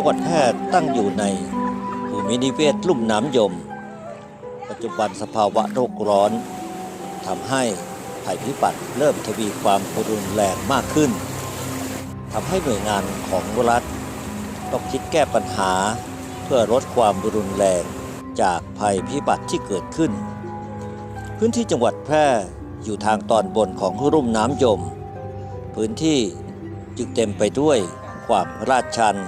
จังหวัดแพร่ตั้งอยู่ในภูมินิเวศลุ่มน้ำยม ปัจจุบันสภาวะโลกร้อนทำให้ภัยพิบัติเริ่มทวีความรุนแรงมากขึ้นทำให้หน่วยงานของรัฐต้องคิดแก้ปัญหาเพื่อลดความรุนแรงจากภัยพิบัติที่เกิดขึ้น พื้นที่จังหวัดแพร่อยู่ทางตอนบนของรุ่มน้ำยม พื้นที่จึงเต็มไปด้วยความลาดชัน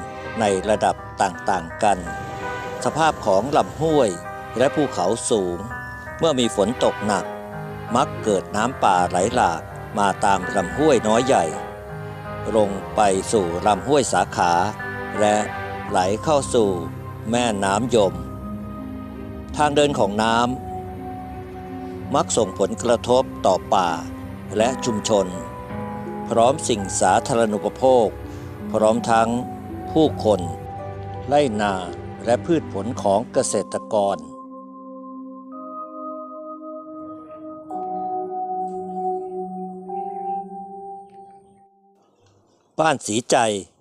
ในระดับต่างๆกัน สภาพของลำห้วยและภูเขาสูง เมื่อมีฝนตกหนัก มักเกิดน้ำป่าไหลหลากมาตามลำห้วยน้อยใหญ่ ลงไปสู่ลำห้วยสาขา และไหลเข้าสู่แม่น้ำยม ทางเดินของน้ำมักส่งผลกระทบต่อป่าและชุมชน พร้อมสิ่งสาธารณูปโภค พร้อมทั้ง ผู้คน ไล่นาและพืชผลของเกษตรกร บ้านสีใจ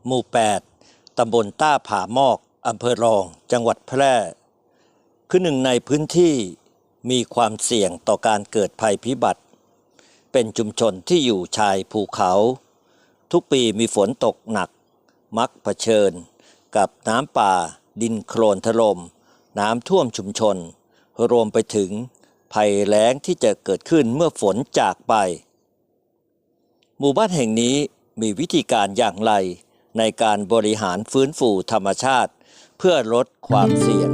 หมู่ 8 ตำบลต้าผามอก อำเภอรอง จังหวัดแพร่ คือหนึ่งในพื้นที่มีความเสี่ยงต่อการเกิดภัยพิบัติ เป็นชุมชนที่อยู่ชายภูเขา ทุกปีมีฝนตกหนัก มักเผชิญ กับน้ำป่า ดินโคลนถลม่มน้ำท่วมชุมชน รวมไปถึงภัยแล้งที่จะเกิดขึ้นเมื่อฝนจากไป หมู่บ้านแห่งนี้มีวิธีการอย่างไร ในการบริหารฟื้นฟูธรรมชาติ เพื่อลดความเสี่ยง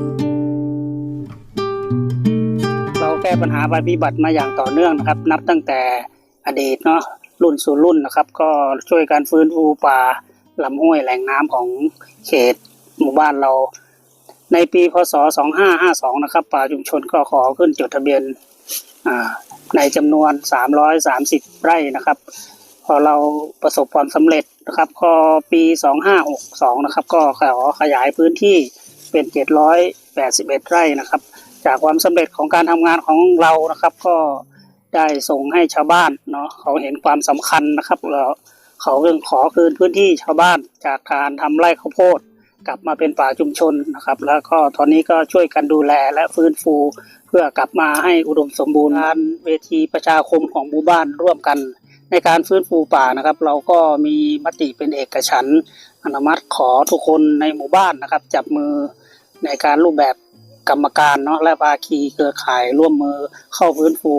เราแก้ปัญหาภัยพิบัติมาอย่างต่อเนื่องนะครับ นับตั้งแต่อดีตเนาะรุ่นสู่รุ่นนะครับ ก็ช่วยการฟื้นฟูป่า ลำห้วยแหล่งน้ำของเขตหมู่บ้านเรา ในปีพศ 2552 นะครับ ป่าชุมชนก็ขอขึ้นจดทะเบียนในจำนวน 330 ไร่นะครับ พอเราประสบความสำเร็จนะครับ พอปี 2562 นะครับ ก็ขอขยายพื้นที่เป็น 781 ไร่นะครับ จากความสำเร็จของการทำงานของเรานะครับ ก็ได้ส่งให้ชาวบ้านเนาะเขาเห็นความสำคัญนะครับแล้ว เขาเรื่องขอคืนพื้นที่ชาวบ้านจากการทำไร่ข้าวโพดกลับมาเป็นป่าชุมชนนะครับ แล้วก็ตอนนี้ก็ช่วยกันดูแลและฟื้นฟู เพื่อกลับมาให้อุดมสมบูรณ์งานเวทีประชาคมของหมู่บ้านร่วมกัน ในการฟื้นฟูป่านะครับ เราก็มีมติเป็นเอกฉันอนุมัติขอทุกคนในหมู่บ้านนะครับ จับมือในการรูปแบบกรรมการเนาะและภาคีเครือข่ายร่วมมือเข้าฟื้นฟู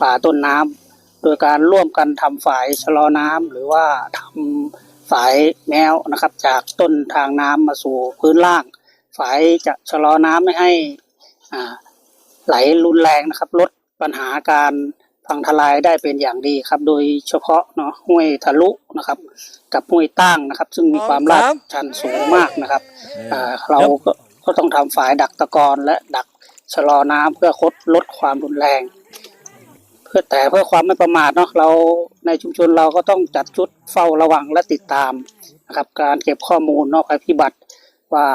ป่าต้นน้ำ โดยการร่วมกันทำฝายชะลอน้ำหรือว่าทำฝายแมวนะครับ จากต้นทางน้ำมาสู่พื้นล่าง ฝายจะชะลอน้ำไม่ให้อ่าไหลรุนแรงนะครับ ลดปัญหาการพังทลายได้เป็นอย่างดีครับ โดยเฉพาะเนาะห้วยทะลุนะครับ กับห้วยตั้งนะครับ ซึ่งมีความลาดชันสูงมากนะครับอ่าเราก็ก็ต้องทำฝายดักตะกอนและดักชะลอน้ำเพื่อคดลดความรุนแรง เพื่อแต่เพื่อความไม่ประมาทเนาะเราในชุมชนเราก็ต้องจัดชุดเฝ้าระวังและติดตามนะครับ การเก็บข้อมูลนอกภัยพิบัติว่า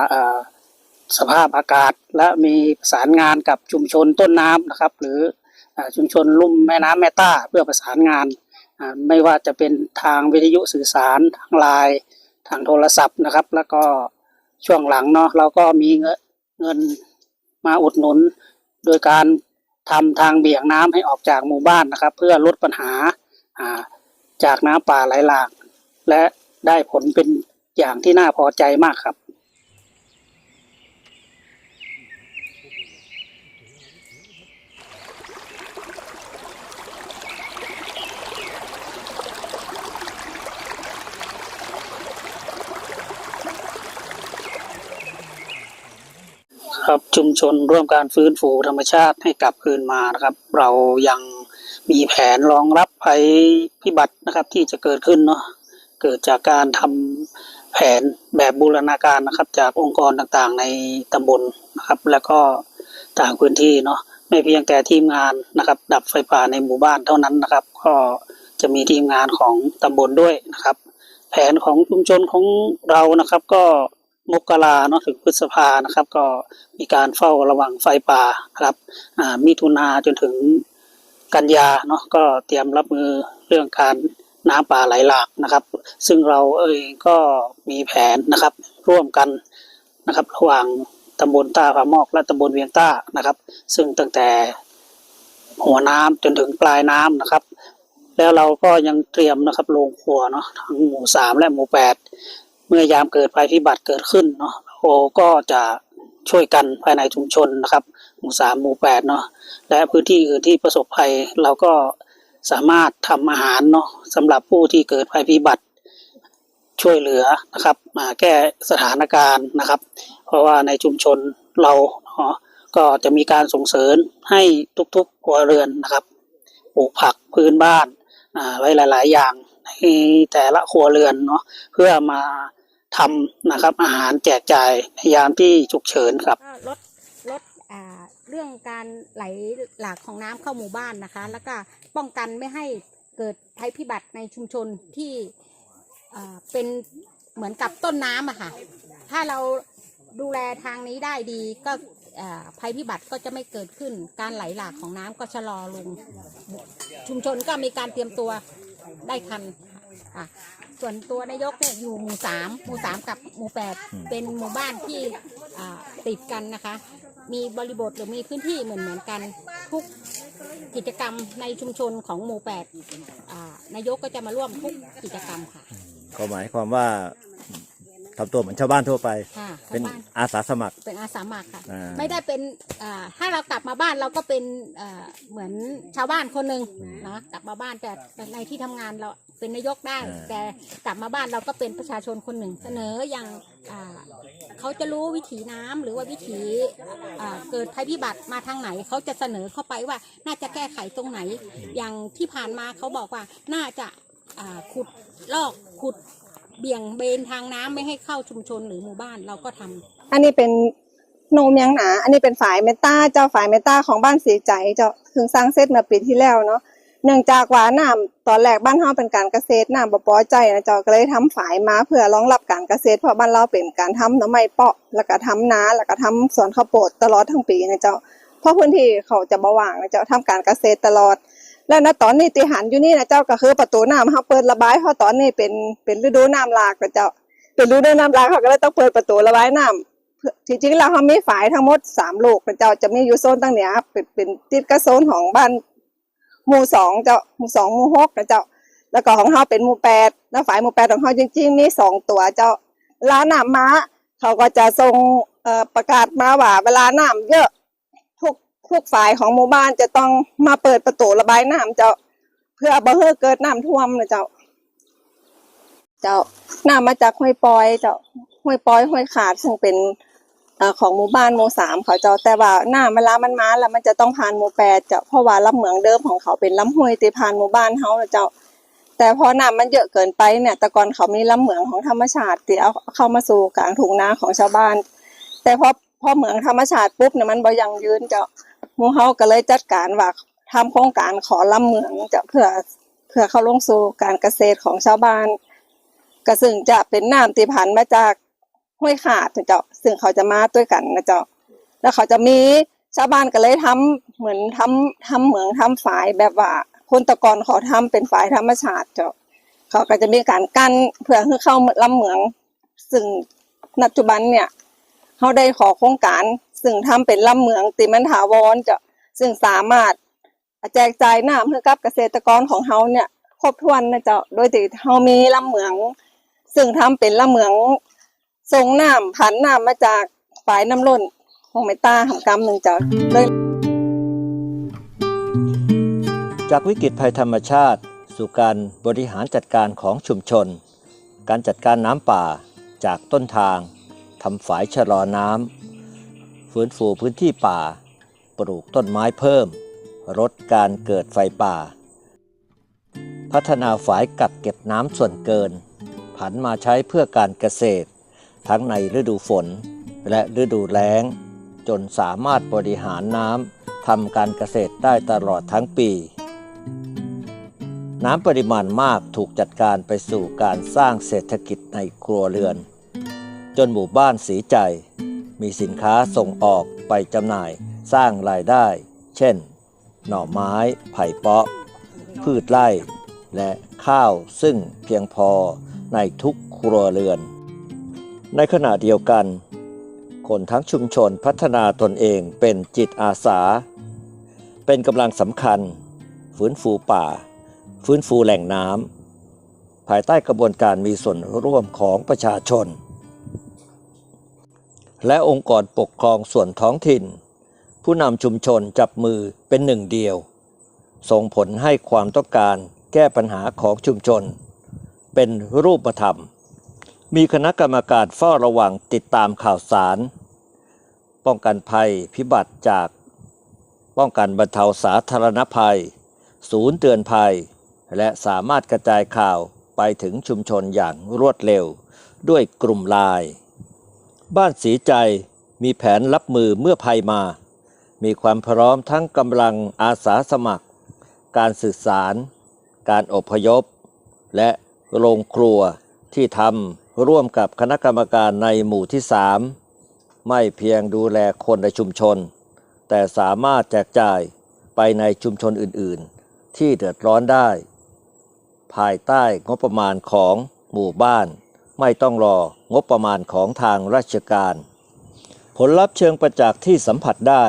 สภาพอากาศและมีประสานงานกับชุมชนต้นน้ำนะครับ หรืออชุมชนลุ่มแม่น้ำแม่ต้าเพื่อประสานงานไม่ว่าจะเป็นทางวิทยุสื่อสารทางไลน์ทางโทรศัพท์นะครับ แล้วก็ช่วงหลังเนาะเราก็มีเงินมาอุดหนุน โดยการ ทำทางเบี่ยงน้ำให้ออกจากหมู่บ้านนะครับ เพื่อลดปัญหาจากน้ำป่าไหลหลาก และได้ผลเป็นอย่างที่น่าพอใจมากครับ ครับชุมชนร่วมการฟื้นฟูธรรมชาติให้กลับคืนมานะครับ เรายังมีแผนรองรับภัยพิบัตินะครับที่จะเกิดขึ้นเนาะเกิดจากการทำแผนแบบบูรณาการนะครับ จากองค์กรต่างๆในตำบลนะครับ แล้วก็ต่างพื้นที่เนาะไม่เพียงแต่ทีมงานนะครับ ดับไฟป่าในหมู่บ้านเท่านั้นนะครับ ก็จะมีทีมงานของตำบลด้วยนะครับ แผนของชุมชนของเรานะครับ ก็ มกราเนาะถึงพฤษภานะครับ ก็มีการเฝ้าระวังไฟป่าครับอ่ามิถุนาจนถึงกันยาเนาะก็เตรียมรับมือเรื่องการน้ำป่าไหลหลากนะครับ ซึ่งเราเองก็มีแผนนะครับ ร่วมกันนะครับ ระหว่างตำบลต้าผามอกและตำบลเวียงต้านะครับ ซึ่งตั้งแต่หัวน้ำจนถึงปลายน้ำนะครับ แล้วเราก็ยังเตรียมนะครับโรงครัวเนาะทั้งหมู่สามและหมู่แปด มื่อยามเกิดภัยพิบัติเกิดขึ้นเนาะโอก็จะช่วยกันภายในชุมชนนะครับหมู่สามหมู่แปดเนาะและพื้นที่อื่นที่ประสบภัยเราก็สามารถทำอาหารเนาะสำหรับผู้ที่เกิดภัยพิบัติช่วยเหลือนะครับ มาแก้สถานการณ์นะครับ เพราะว่าในชุมชนเราเนาะก็จะมีการส่งเสริมให้ทุกๆครัวเรือนนะครับปลูกผักพื้นบ้านอ่าไว้หลาย ๆ อย่างในแต่ละครัวเรือนเนาะเพื่อมา ทำนะครับ อาหารแจกจ่ายในยามที่ฉุกเฉินครับ ก็ลดลดอ่าเรื่องการไหลหลากของน้ำเข้าหมู่บ้านนะคะ แล้วก็ป้องกันไม่ให้เกิดภัยพิบัติในชุมชนที่อ่าเป็นเหมือนกับต้นน้ำอะค่ะ ถ้าเราดูแลทางนี้ได้ดีก็อ่าภัยพิบัติก็จะไม่เกิดขึ้น การไหลหลากของน้ำก็ชะลอลง ชุมชนก็มีการเตรียมตัวได้ทันค่ะ ส่วนตัวนายกเนี่ยอยู่หมู่สามหมู่สามกับหมู่แปดเป็นหมู่บ้านที่อ่าติดกันนะคะ มีบริบทหรือมีพื้นที่เหมือนเหมือนกัน ทุกกิจกรรมในชุมชนของหมู่แปดอ่านายกก็จะมาร่วมทุกกิจกรรมค่ะก็หมายความว่าทำตัวเหมือนชาวบ้านทั่วไป ค่ะเป็นชาวบ้านอาสาสมัคร เป็นอาสาสมัครค่ะ อ่า ไม่ได้เป็นอ่าถ้าเรากลับมาบ้านเราก็เป็นอ่าเหมือนชาวบ้านคนหนึ่งนะกลับมาบ้านแต่แต่ในที่ทำงานเรา เป็นนายกได้ แต่กลับมาบ้านเราก็เป็นประชาชนคนหนึ่งเสนออย่างอ่าเขาจะรู้วิถีน้ำหรือว่าวิถีอ่าเกิดภัยพิบัติมาทางไหนเขาจะเสนอเข้าไปว่าน่าจะแก้ไขตรงไหน อย่างที่ผ่านมาเขาบอกว่าน่าจะอ่าขุดลอกขุดเบี่ยงเบนทางน้ำไม่ให้เข้าชุมชนหรือหมู่บ้านเราก็ทำอันนี้เป็นโนมยังหนา อันนี้เป็นฝ่ายเมตาเจ้าฝ่ายเมตาของบ้านสีใจเจ้าถึงสร้างเสร็จเมื่อปีที่แล้วเนาะ เนื่องจากว่าน้ำตอนแรกบ้านเฮาเป็นการเกษตรน้ำบ่พอใจนะเจ้าก็เลยทำฝายมาเพื่อรองรับการเกษตรเพราะบ้านเราเป็นการทำหน้ำไม้เปาะแล้วก็ทำนาแล้วก็ทำสวนข้าวโพดตลอดทั้งปีนะเจ้าเพราะพื้นที่เขาจะบ่ว่างนะเจ้าทำการเกษตรตลอด แล้วณตอนนี้ที่หันอยู่นี่นะเจ้าก็คือประตูน้ำเฮาเปิดระบายเพราะตอนนี้เป็นเป็นฤดูน้ำหลากนะเจ้าเป็นฤดูน้ำหลากเขาก็เลยต้องเปิดประตูระบายน้ำเพื่จริงๆแล้วเขามีฝายทั้งหมดสามลูกพระเจ้าจะมีอยู่โซนตั้งเนี้ยเป็นเป็นติดกับโซนของบ้าน หมู่สองเจ้าหมู่สองหมู่หกนะเจ้า แล้วก็ของเขาเป็นหมู่แปดแล้วฝ่ายหมู่แปดของเขาจริงๆมีสองตัวเจ้าร้านหน้ำม้า เขาก็จะส่งประกาศมาว่าเวลาน้ำเยอะทุกทุกฝ่ายของหมู่บ้านจะต้องมาเปิดประตูระบายน้ำเจ้า เพื่อบ่ให้เกิดน้ำท่วมนะเจ้า เจ้าน้ำมาจากห้วยปอยเจ้าห้วยปอยห้วยขาดซึ่งเป็น ของหมู่บ้านหมู่สามเขาเจ้าแต่ว่าหน้าเวลามันมาแล้วมันจะต้องผ่านหมู่แปดเจ้าเพราะว่าลำเหมืองเดิมของเขาเป็นลำห้วยที่ผ่านหมู่บ้านเขานะเจ้า แต่พอน้ำมันเยอะเกินไปเนี่ยแต่ก่อนเขามีลำเหมืองของธรรมชาติที่เอาเข้ามาสู่กลางทุ่งนาของชาวบ้าน แต่พอพอเหมืองธรรมชาติปุ๊บเนี่ยมันบ่ยังยืนเจ้าหมู่เฮาก็เลยจัดการว่าทำโครงการขอลำเหมืองเจ้าเพื่อเพื่อเข้าลงสู่การเกษตรของชาวบ้านก็ซึ่งจะเป็นน้ำที่ผ่านมาจาก ห้วยขาดนะเจ้าซึ่งเขาจะมาด้วยกันนะเจ้าแล้วเขาจะมีชาวบ้านก็เลยทำเหมือนทำทำเหมืองทำฝายแบบว่าคนตะกอนเขาทำเป็นฝายธรรมชาติเจ้าเขาก็จะมีการกั้นเพื่อให้เข้าลำเหมือง ซึ่งปัจจุบันเนี่ยเขาได้ขอโครงการ ซึ่งทำเป็นลำเหมืองติมันถาวรเจ้าซึ่งสามารถแจกจ่ายน้ำให้กับเกษตรกรของเขาเนี่ยครบถ้วนนะเจ้าโดยที่เฮามีลำเหมือง ซึ่งทำเป็นลำเหมือง ส่งน้ำผันน้ำมาจากฝายน้ำล้นของเมตตาหำกำหนึ่งเจ้าเลยจากวิกฤตภัยธรรมชาติ สู่การบริหารจัดการของชุมชน การจัดการน้ำป่าจากต้นทางทำฝายชะลอน้ำฟื้นฟูพื้นที่ป่า ปลูกต้นไม้เพิ่มลดการเกิดไฟป่า พัฒนาฝายกักเก็บน้ำส่วนเกิน ผันมาใช้เพื่อการเกษตร ทั้งในฤดูฝน และฤดูแล้ง จนสามารถบริหารน้ำทำการเกษตรได้ตลอดทั้งปี น้ำปริมาณมากถูกจัดการไปสู่การสร้างเศรษฐกิจในครัวเรือน จนหมู่บ้านสีใจ มีสินค้าส่งออกไปจำหน่ายสร้างรายได้ เช่น หน่อไม้ ไผ่เปาะ พืชไร่ และข้าวซึ่งเพียงพอในทุกครัวเรือน ในขณะเดียวกัน คนทั้งชุมชนพัฒนาตนเองเป็นจิตอาสา เป็นกำลังสำคัญ ฟื้นฟูป่า ฟื้นฟูแหล่งน้ำภายใต้กระบวนการมีส่วนร่วมของประชาชน และองค์กรปกครองส่วนท้องถิ่น ผู้นำชุมชนจับมือเป็นหนึ่งเดียว ส่งผลให้ความต้องการแก้ปัญหาของชุมชน เป็นรูปธรรม มีคณะกรรมการเฝ้าระวังติดตามข่าวสาร ป้องกันภัยพิบัติจาก ป้องกันบรรเทาสาธารณภัย ศูนย์เตือนภัย และสามารถกระจายข่าวไปถึงชุมชนอย่างรวดเร็ว ด้วยกลุ่มไลน์บ้านสีใจมีแผนรับมือเมื่อภัยมา มีความพร้อมทั้งกำลังอาสาสมัคร การสื่อสาร การอพยพ และโรงครัวที่ทำ ร่วมกับคณะกรรมการในหมู่ที่ 3 ไม่เพียงดูแลคนในชุมชน แต่สามารถแจกจ่ายไปในชุมชนอื่นๆ ที่เดือดร้อนได้ ภายใต้งบประมาณของหมู่บ้าน ไม่ต้องรองบประมาณของทางราชการ ผลลัพธ์เชิงประจักษ์ที่สัมผัสได้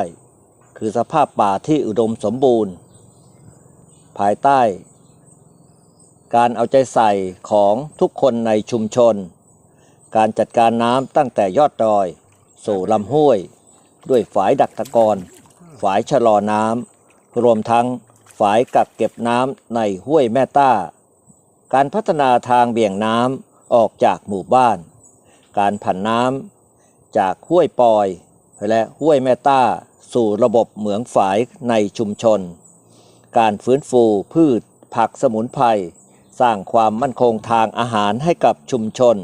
คือสภาพป่าที่อุดมสมบูรณ์ ภายใต้ การเอาใจใส่ของทุกคนในชุมชน การจัดการน้ำตั้งแต่ยอดดอย สู่ลำห้วย ด้วยฝายดักตะกอนฝายชะลอน้ำรวมทั้งฝายกักเก็บน้ำในห้วยแม่ต้า การพัฒนาทางเบี่ยงน้ำออกจากหมู่บ้าน การผันน้ำจากห้วยปอย และห้วยแม่ต้า สู่ระบบเหมืองฝายในชุมชน การฟื้นฟูพืชผักสมุนไพรสร้างความมั่นคงทางอาหารให้กับชุมชน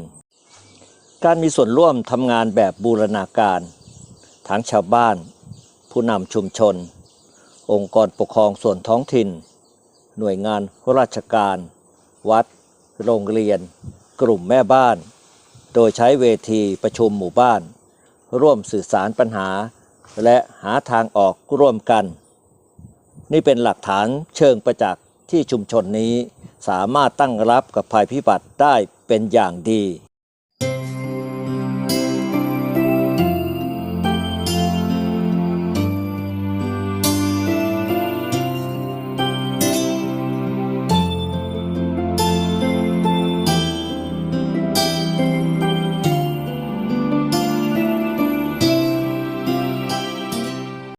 การมีส่วนร่วมทำงานแบบบูรณาการ ทั้งชาวบ้าน ผู้นำชุมชน องค์กรปกครองส่วนท้องถิ่น หน่วยงานราชการ วัด โรงเรียน กลุ่มแม่บ้าน โดยใช้เวทีประชุมหมู่บ้าน ร่วมสื่อสารปัญหา และหาทางออกร่วมกัน นี่เป็นหลักฐานเชิงประจักษ์ที่ชุมชนนี้สามารถตั้งรับกับภัยพิบัติได้เป็นอย่างดี